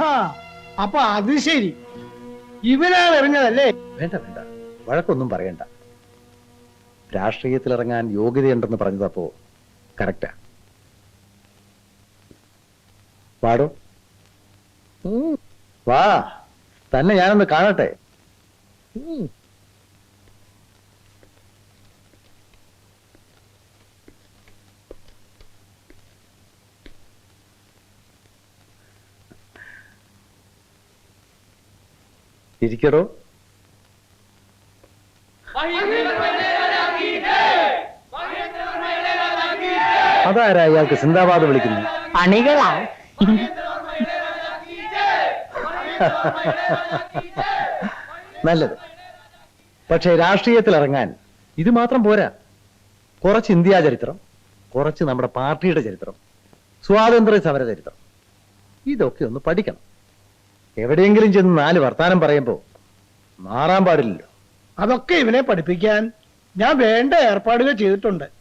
ആഹാ അപ്പൊ അത് ശരി. ഇവനാണ് എറിഞ്ഞതല്ലേ? വേണ്ട വേണ്ട. വഴക്കൊന്നും പറയണ്ട. രാഷ്ട്രീയത്തിലിറങ്ങാൻ യോഗ്യതയുണ്ടെന്ന് പറഞ്ഞതപ്പോ കറക്റ്റാ പാടോ വാ തന്നെ ഞാനൊന്ന് കാണട്ടെ. ഇരിക്കടോ അതാരാ ഇയാൾക്ക് സിന്ദാബാദ് വിളിക്കുന്നു അണികളാ. നല്ലത്. പക്ഷെ രാഷ്ട്രീയത്തിൽ ഇറങ്ങാൻ ഇത് മാത്രം പോരാ. കുറച്ച് ഇന്ത്യാ ചരിത്രം കുറച്ച് നമ്മുടെ പാർട്ടിയുടെ ചരിത്രം സ്വാതന്ത്ര്യ സമര ചരിത്രം. ഇതൊക്കെ ഒന്ന് പഠിക്കണം. എവിടെയെങ്കിലും ചെന്ന് നാല് വർത്താനം പറയുമ്പോ മാറാൻ പാടില്ലല്ലോ. അതൊക്കെ ഇവനെ പഠിപ്പിക്കാൻ ഞാൻ വേണ്ട ഏർപ്പാടുകൾ ചെയ്തിട്ടുണ്ട്.